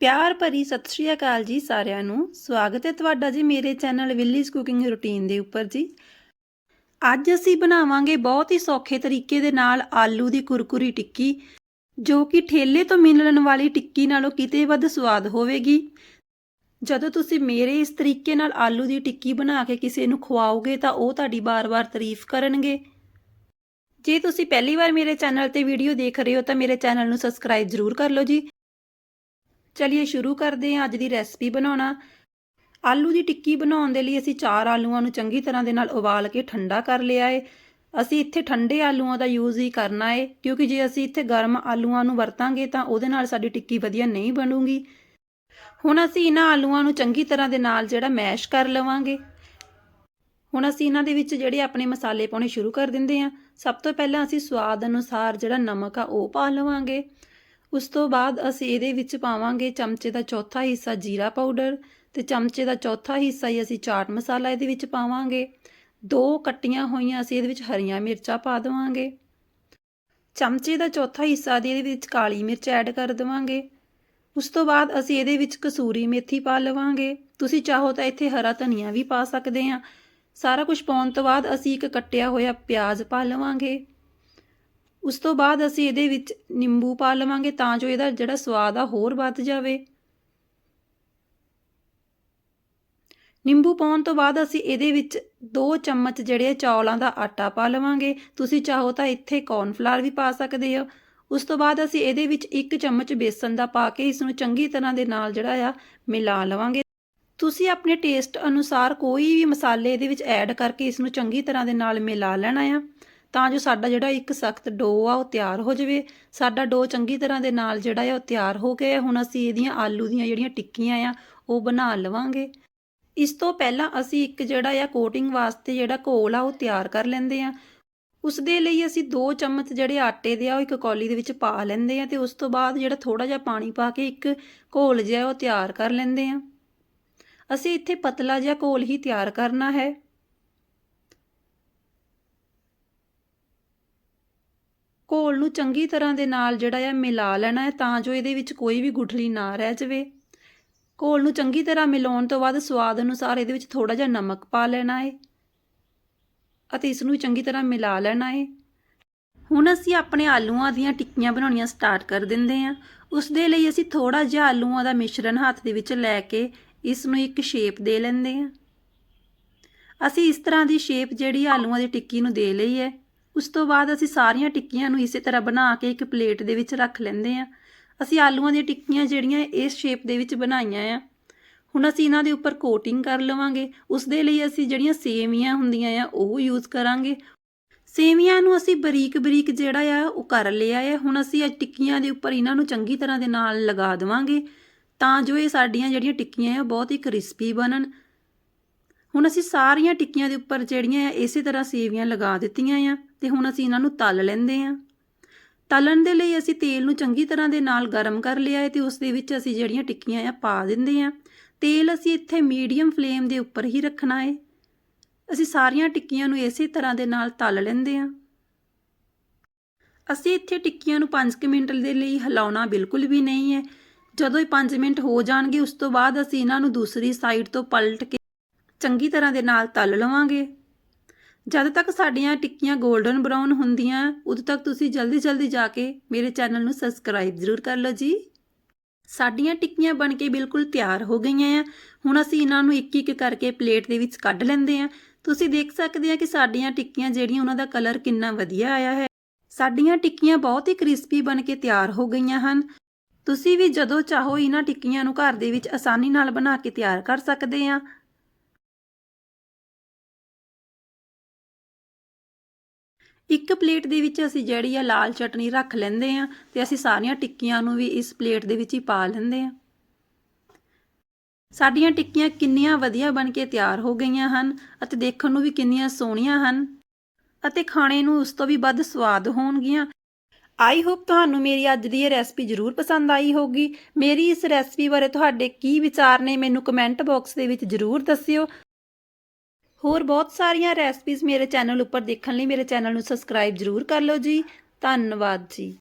ਪਿਆਰ ਭਰੀ ਸਤਿ ਸ਼੍ਰੀ ਅਕਾਲ ਜੀ ਸਾਰਿਆਂ ਨੂੰ। ਸਵਾਗਤ ਹੈ ਤੁਹਾਡਾ ਜੀ ਮੇਰੇ ਚੈਨਲ ਵਿਲੀਜ਼ ਕੁਕਿੰਗ ਰੁਟੀਨ ਦੇ ਉੱਪਰ ਜੀ। ਅੱਜ ਅਸੀਂ ਬਣਾਵਾਂਗੇ ਬਹੁਤ ਹੀ ਸੌਖੇ ਤਰੀਕੇ ਦੇ ਨਾਲ ਆਲੂ ਦੀ ਕੁਰਕੁਰੀ ਟਿੱਕੀ, ਜੋ ਕਿ ਠੇਲੇ ਤੋਂ ਮਿਲਣ ਵਾਲੀ ਟਿੱਕੀ ਨਾਲੋਂ ਕਿਤੇ ਵੱਧ ਸਵਾਦ ਹੋਵੇਗੀ। ਜਦੋਂ ਤੁਸੀਂ ਮੇਰੇ ਇਸ ਤਰੀਕੇ ਨਾਲ ਆਲੂ ਦੀ ਟਿੱਕੀ ਬਣਾ ਕੇ ਕਿਸੇ ਨੂੰ ਖਵਾਓਗੇ ਤਾਂ ਉਹ ਤੁਹਾਡੀ ਬਾਰ-ਬਾਰ ਤਾਰੀਫ ਕਰਨਗੇ। ਜੇ ਤੁਸੀਂ ਪਹਿਲੀ ਵਾਰ ਮੇਰੇ ਚੈਨਲ ਤੇ ਵੀਡੀਓ ਦੇਖ ਰਹੇ ਹੋ ਤਾਂ ਮੇਰੇ ਚੈਨਲ ਨੂੰ ਸਬਸਕ੍ਰਾਈਬ ਜ਼ਰੂਰ ਕਰ ਲਓ ਜੀ। ਚਲਿਏ ਸ਼ੁਰੂ ਕਰਦੇ ਹਾਂ ਅੱਜ ਦੀ ਰੈਸਪੀ ਬਣਾਉਣਾ। ਆਲੂ ਦੀ ਟਿੱਕੀ ਬਣਾਉਣ ਦੇ ਲਈ ਅਸੀਂ ਚਾਰ ਆਲੂਆਂ ਨੂੰ ਚੰਗੀ ਤਰ੍ਹਾਂ ਦੇ ਨਾਲ ਉਬਾਲ ਕੇ ਠੰਡਾ ਕਰ ਲਿਆ ਏ। ਅਸੀਂ ਇੱਥੇ ਠੰਡੇ ਆਲੂਆਂ ਦਾ ਯੂਜ਼ ਹੀ ਕਰਨਾ ਏ, ਕਿਉਂਕਿ ਜੇ ਅਸੀਂ ਇੱਥੇ ਗਰਮ ਆਲੂਆਂ ਨੂੰ ਵਰਤਾਂਗੇ ਤਾਂ ਉਹਦੇ ਨਾਲ ਸਾਡੀ ਟਿੱਕੀ ਵਧੀਆ ਨਹੀਂ ਬਣੂਗੀ। ਹੁਣ ਅਸੀਂ ਇਹਨਾਂ ਆਲੂਆਂ ਨੂੰ ਚੰਗੀ ਤਰ੍ਹਾਂ ਦੇ ਨਾਲ ਜਿਹੜਾ ਮੈਸ਼ ਕਰ ਲਵਾਂਗੇ। ਹੁਣ ਅਸੀਂ ਇਹਨਾਂ ਦੇ ਵਿੱਚ ਜਿਹੜੇ ਆਪਣੇ ਮਸਾਲੇ ਪਾਉਣੇ ਸ਼ੁਰੂ ਕਰ ਦਿੰਦੇ ਹਾਂ। ਸਭ ਤੋਂ ਪਹਿਲਾਂ ਅਸੀਂ ਸਵਾਦ ਅਨੁਸਾਰ ਜਿਹੜਾ ਨਮਕ ਆ ਉਹ ਪਾ ਲਵਾਂਗੇ। ਉਸ ਤੋਂ ਬਾਅਦ ਅਸੀਂ ਇਹਦੇ ਵਿੱਚ ਪਾਵਾਂਗੇ ਚਮਚੇ ਦਾ ਚੌਥਾ ਹਿੱਸਾ ਜੀਰਾ ਪਾਊਡਰ ਤੇ ਚਮਚੇ ਦਾ ਚੌਥਾ ਹਿੱਸਾ ਹੀ ਅਸੀਂ ਚਾਟ ਮਸਾਲਾ ਇਹਦੇ ਵਿੱਚ ਪਾਵਾਂਗੇ। ਦੋ ਕੱਟੀਆਂ ਹੋਈਆਂ ਅਸੀਂ ਇਹਦੇ ਵਿੱਚ ਹਰੀਆਂ ਮਿਰਚਾਂ ਪਾ ਦੇਵਾਂਗੇ। ਚਮਚੇ ਦਾ ਚੌਥਾ ਹਿੱਸਾ ਦੀ ਇਹਦੇ ਵਿੱਚ ਕਾਲੀ ਮਿਰਚ ਐਡ ਕਰ ਦੇਵਾਂਗੇ। ਉਸ ਤੋਂ ਬਾਅਦ ਅਸੀਂ ਇਹਦੇ ਵਿੱਚ ਕਸੂਰੀ ਮੇਥੀ ਪਾ ਲਵਾਂਗੇ। ਤੁਸੀਂ ਚਾਹੋ ਤਾਂ ਇੱਥੇ ਹਰਾ ਧਨੀਆ ਵੀ ਪਾ ਸਕਦੇ ਹਾਂ ਸਾਰਾ ਕੁਝ ਪਾਉਣ ਤੋਂ ਬਾਅਦ ਅਸੀਂ ਇੱਕ ਕੱਟਿਆ ਹੋਇਆ ਪਿਆਜ਼ ਪਾ ਲਵਾਂਗੇ। ਉਸ ਤੋਂ ਬਾਅਦ ਅਸੀਂ ਇਹਦੇ ਵਿੱਚ ਨਿੰਬੂ ਪਾ ਲਵਾਂਗੇ ਤਾਂ ਜੋ ਇਹਦਾ ਜਿਹੜਾ ਸਵਾਦ ਆ ਹੋਰ ਵੱਧ ਜਾਵੇ। ਨਿੰਬੂ ਪਾਉਣ ਤੋਂ ਬਾਅਦ ਅਸੀਂ ਇਹਦੇ ਵਿੱਚ 2 ਚਮਚ ਜਿਹੜੇ ਚੌਲਾਂ ਦਾ ਆਟਾ ਪਾ ਲਵਾਂਗੇ। ਤੁਸੀਂ ਚਾਹੋ ਤਾਂ ਇੱਥੇ ਕੌਰਨਫਲਾਵਰ ਵੀ ਪਾ ਸਕਦੇ ਹੋ। ਉਸ ਤੋਂ ਬਾਅਦ ਅਸੀਂ ਇਹਦੇ ਵਿੱਚ 1 ਚਮਚ ਬੇਸਨ ਦਾ ਪਾ ਕੇ ਇਸ ਨੂੰ ਚੰਗੀ ਤਰ੍ਹਾਂ ਦੇ ਨਾਲ ਜਿਹੜਾ ਆ ਮਿਲਾ ਲਵਾਂਗੇ। ਤੁਸੀਂ ਆਪਣੇ ਟੇਸਟ ਅਨੁਸਾਰ ਕੋਈ ਵੀ ਮਸਾਲੇ ਇਹਦੇ ਵਿੱਚ ਐਡ ਕਰਕੇ ਇਸ ਨੂੰ ਚੰਗੀ ਤਰ੍ਹਾਂ ਦੇ ਨਾਲ ਮਿਲਾ ਲੈਣਾ ਆ। ਤਾਂ ਜੋ ਸਾਡਾ ਜਿਹੜਾ ਇੱਕ ਸਖਤ ਡੋ ਆ ਉਹ ਤਿਆਰ ਹੋ ਜਾਵੇ। ਸਾਡਾ ਡੋ ਚੰਗੀ ਤਰ੍ਹਾਂ ਦੇ ਨਾਲ ਜਿਹੜਾ ਆ ਉਹ ਤਿਆਰ ਹੋ ਗਿਆ। ਹੁਣ ਅਸੀਂ ਇਹਦੀਆਂ ਆਲੂ ਦੀਆਂ ਜਿਹੜੀਆਂ ਟਿੱਕੀਆਂ ਆ, ਉਹ ਬਣਾ ਲਵਾਂਗੇ। ਇਸ ਤੋਂ ਪਹਿਲਾਂ ਅਸੀਂ ਇੱਕ ਜਿਹੜਾ ਆ ਕੋਟਿੰਗ ਵਾਸਤੇ ਜਿਹੜਾ ਘੋਲ ਆ ਉਹ ਤਿਆਰ ਕਰ ਲੈਂਦੇ ਆ। ਉਸ ਦੇ ਲਈ ਅਸੀਂ 2 ਚਮਚ ਜਿਹੜੇ ਆਟੇ ਦੇ ਆ, ਉਹ ਇੱਕ ਕੌਲੀ ਦੇ ਵਿੱਚ ਪਾ ਲੈਂਦੇ ਆ ਤੇ ਉਸ ਤੋਂ ਬਾਅਦ ਜਿਹੜਾ ਥੋੜਾ ਜਿਹਾ ਪਾਣੀ ਪਾ ਕੇ ਇੱਕ ਘੋਲ ਜਿਹਾ ਉਹ ਤਿਆਰ ਕਰ ਲੈਂਦੇ ਆ। ਅਸੀਂ ਇੱਥੇ ਪਤਲਾ ਜਿਹਾ ਘੋਲ ਹੀ ਤਿਆਰ ਕਰਨਾ ਹੈ। ਘੋਲ ਨੂੰ ਚੰਗੀ ਤਰ੍ਹਾਂ ਦੇ ਨਾਲ ਜਿਹੜਾ ਆ ਮਿਲਾ ਲੈਣਾ ਹੈ ਤਾਂ ਜੋ ਇਹਦੇ ਵਿੱਚ ਕੋਈ ਵੀ ਗੁਠਲੀ ਨਾ ਰਹਿ ਜਾਵੇ। ਘੋਲ ਨੂੰ ਚੰਗੀ ਤਰ੍ਹਾਂ ਮਿਲਾਉਣ ਤੋਂ ਬਾਅਦ ਸਵਾਦ ਅਨੁਸਾਰ ਇਹਦੇ ਵਿੱਚ ਥੋੜਾ ਜਿਹਾ ਨਮਕ ਪਾ ਲੈਣਾ ਹੈ ਅਤੇ ਇਸ ਨੂੰ ਚੰਗੀ ਤਰ੍ਹਾਂ ਮਿਲਾ ਲੈਣਾ ਹੈ। ਹੁਣ ਅਸੀਂ ਆਪਣੇ ਆਲੂਆਂ ਦੀਆਂ ਟਿੱਕੀਆਂ ਬਣਾਉਣੀਆਂ ਸਟਾਰਟ ਕਰ ਦਿੰਦੇ ਹਾਂ। ਉਸ ਦੇ ਲਈ ਅਸੀਂ ਥੋੜਾ ਜਿਹਾ ਆਲੂਆਂ ਦਾ ਮਿਸ਼ਰਣ ਹੱਥ ਦੇ ਵਿੱਚ ਲੈ ਕੇ ਇਸ ਨੂੰ ਇੱਕ ਸ਼ੇਪ ਦੇ ਲੈਂਦੇ ਹਾਂ। ਅਸੀਂ ਇਸ ਤਰ੍ਹਾਂ ਦੀ ਸ਼ੇਪ ਜਿਹੜੀ ਆਲੂਆਂ ਦੀ ਟਿੱਕੀ ਨੂੰ ਦੇ ਲਈ ਹੈ ਉਸ ਤੋਂ ਬਾਅਦ ਅਸੀਂ ਸਾਰੀਆਂ ਟਿੱਕੀਆਂ ਨੂੰ ਇਸੇ ਤਰ੍ਹਾਂ ਬਣਾ ਕੇ ਇੱਕ ਪਲੇਟ ਦੇ ਵਿੱਚ ਰੱਖ ਲੈਂਦੇ ਹਾਂ। ਅਸੀਂ ਆਲੂਆਂ ਦੀਆਂ ਟਿੱਕੀਆਂ ਜਿਹੜੀਆਂ ਇਸ ਸ਼ੇਪ ਦੇ ਵਿੱਚ ਬਣਾਈਆਂ ਆ। ਹੁਣ ਅਸੀਂ ਇਹਨਾਂ ਦੇ ਉੱਪਰ ਕੋਟਿੰਗ ਕਰ ਲਵਾਂਗੇ। ਉਸ ਦੇ ਲਈ ਅਸੀਂ ਜਿਹੜੀਆਂ ਸੇਵੀਆਂ ਹੁੰਦੀਆਂ ਆ, ਉਹ ਯੂਜ਼ ਕਰਾਂਗੇ। ਸੇਵੀਆਂ ਨੂੰ ਅਸੀਂ ਬਰੀਕ ਬਰੀਕ ਜਿਹੜਾ ਆ, ਉਹ ਕਰ ਲਿਆ ਹੈ ਹੁਣ ਅਸੀਂ ਅੱਜ ਟਿੱਕੀਆਂ ਦੇ ਉੱਪਰ ਇਹਨਾਂ ਨੂੰ ਚੰਗੀ ਤਰ੍ਹਾਂ ਦੇ ਨਾਲ ਲਗਾ ਦੇਵਾਂਗੇ ਤਾਂ ਜੋ ਇਹ ਸਾਡੀਆਂ ਜਿਹੜੀਆਂ ਟਿੱਕੀਆਂ ਆ, ਬਹੁਤ ਹੀ ਕ੍ਰਿਸਪੀ ਬਣਨ। ਹੁਣ ਅਸੀਂ ਸਾਰੀਆਂ ਟਿੱਕੀਆਂ ਦੇ ਉੱਪਰ ਜਿਹੜੀਆਂ ਆ, ਇਸੇ ਤਰ੍ਹਾਂ ਸੇਵੀਆਂ ਲਗਾ ਦਿੱਤੀਆਂ ਆ ਤੇ ਹੁਣ ਅਸੀਂ ਇਹਨਾਂ ਨੂੰ ਤਲ ਲੈਂਦੇ ਆ। ਤਲਣ ਦੇ ਲਈ ਅਸੀਂ ਤੇਲ ਨੂੰ ਚੰਗੀ ਤਰ੍ਹਾਂ ਦੇ ਨਾਲ ਗਰਮ ਕਰ ਲਿਆ ਹੈ ਤੇ ਉਸ ਦੇ ਵਿੱਚ ਅਸੀਂ ਜਿਹੜੀਆਂ ਟਿੱਕੀਆਂ ਆ ਪਾ ਦਿੰਦੇ ਆ। ਤੇਲ ਅਸੀਂ ਇੱਥੇ ਮੀਡੀਅਮ ਫਲੇਮ ਦੇ ਉੱਪਰ ਹੀ ਰੱਖਣਾ ਹੈ ਅਸੀਂ ਸਾਰੀਆਂ ਟਿੱਕੀਆਂ ਨੂੰ ਇਸੇ ਤਰ੍ਹਾਂ ਦੇ ਨਾਲ ਤਲ ਲੈਂਦੇ ਆ। ਅਸੀਂ ਇੱਥੇ ਟਿੱਕੀਆਂ ਨੂੰ 5 ਮਿੰਟ ਦੇ ਲਈ ਹਿਲਾਉਣਾ ਬਿਲਕੁਲ ਵੀ ਨਹੀਂ ਹੈ ਜਦੋਂ ਇਹ 5 ਮਿੰਟ ਹੋ ਜਾਣਗੇ, ਉਸ ਤੋਂ ਬਾਅਦ ਅਸੀਂ ਇਹਨਾਂ ਨੂੰ ਦੂਸਰੀ ਸਾਈਡ ਤੋਂ ਪਲਟ ਕੇ ਚੰਗੀ ਤਰ੍ਹਾਂ ਦੇ ਨਾਲ ਤਲ ਲਵਾਂਗੇ। ਜਦ ਤੱਕ ਸਾਡੀਆਂ ਟਿੱਕੀਆਂ 골ਡਨ ਬਰਾਊਨ ਹੁੰਦੀਆਂ, ਉਦੋਂ ਤੱਕ ਤੁਸੀਂ ਜਲਦੀ ਜਲਦੀ ਜਾ ਕੇ ਮੇਰੇ ਚੈਨਲ ਨੂੰ ਸਬਸਕ੍ਰਾਈਬ ਜ਼ਰੂਰ ਕਰ ਲਓ ਜੀ। ਸਾਡੀਆਂ ਟਿੱਕੀਆਂ ਬਣ ਕੇ ਬਿਲਕੁਲ ਤਿਆਰ ਹੋ ਗਈਆਂ ਆ। ਹੁਣ ਅਸੀਂ ਇਹਨਾਂ ਨੂੰ ਇੱਕ ਇੱਕ ਕਰਕੇ ਪਲੇਟ ਦੇ ਵਿੱਚ ਕੱਢ ਲੈਂਦੇ ਆ। ਤੁਸੀਂ ਦੇਖ ਸਕਦੇ ਆ ਕਿ ਸਾਡੀਆਂ ਟਿੱਕੀਆਂ ਜਿਹੜੀਆਂ, ਉਹਨਾਂ ਦਾ ਕਲਰ ਕਿੰਨਾ ਵਧੀਆ ਆਇਆ ਹੈ। ਸਾਡੀਆਂ ਟਿੱਕੀਆਂ ਬਹੁਤ ਹੀ ਕ੍ਰਿਸਪੀ ਬਣ ਕੇ ਤਿਆਰ ਹੋ ਗਈਆਂ ਹਨ। ਤੁਸੀਂ ਵੀ ਜਦੋਂ ਚਾਹੋ, ਇਹਨਾਂ ਟਿੱਕੀਆਂ ਨੂੰ ਘਰ ਦੇ ਵਿੱਚ ਆਸਾਨੀ ਨਾਲ ਬਣਾ ਕੇ ਤਿਆਰ ਕਰ ਸਕਦੇ ਆ। ਇੱਕ ਪਲੇਟ ਦੇ ਵਿੱਚ ਅਸੀਂ ਜਿਹੜੀ ਆ ਲਾਲ ਚਟਨੀ ਰੱਖ ਲੈਂਦੇ ਆ ਤੇ ਅਸੀਂ ਸਾਰੀਆਂ ਟਿੱਕੀਆਂ ਨੂੰ ਵੀ ਇਸ ਪਲੇਟ ਦੇ ਵਿੱਚ ਹੀ ਪਾ ਲੈਂਦੇ ਆ। ਸਾਡੀਆਂ ਟਿੱਕੀਆਂ ਕਿੰਨੀਆਂ ਵਧੀਆ ਬਣ ਕੇ ਤਿਆਰ ਹੋ ਗਈਆਂ ਹਨ ਅਤੇ ਦੇਖਣ ਨੂੰ ਵੀ ਕਿੰਨੀਆਂ ਸੋਹਣੀਆਂ ਹਨ ਅਤੇ ਖਾਣੇ ਨੂੰ ਉਸ ਤੋਂ ਵੀ ਵੱਧ ਸਵਾਦ ਹੋਣਗੀਆਂ। ਆਈ ਹੋਪ ਤੁਹਾਨੂੰ ਮੇਰੀ ਅੱਜ ਦੀ ਇਹ ਰੈਸਪੀ ਜ਼ਰੂਰ ਪਸੰਦ ਆਈ ਹੋਗੀ ਮੇਰੀ ਇਸ ਰੈਸਪੀ ਬਾਰੇ ਤੁਹਾਡੇ ਕੀ ਵਿਚਾਰ ਨੇ ਮੈਨੂੰ ਕਮੈਂਟ ਬਾਕਸ ਦੇ ਵਿੱਚ ਜ਼ਰੂਰ ਦੱਸਿਓ। ਹੋਰ ਬਹੁਤ ਸਾਰੀਆਂ ਰੈਸਪੀਜ਼ ਮੇਰੇ ਚੈਨਲ ਉੱਪਰ ਦੇਖਣ ਲਈ ਮੇਰੇ ਚੈਨਲ ਨੂੰ ਸਬਸਕ੍ਰਾਈਬ ਜ਼ਰੂਰ ਕਰ ਲਓ ਜੀ। ਧੰਨਵਾਦ ਜੀ।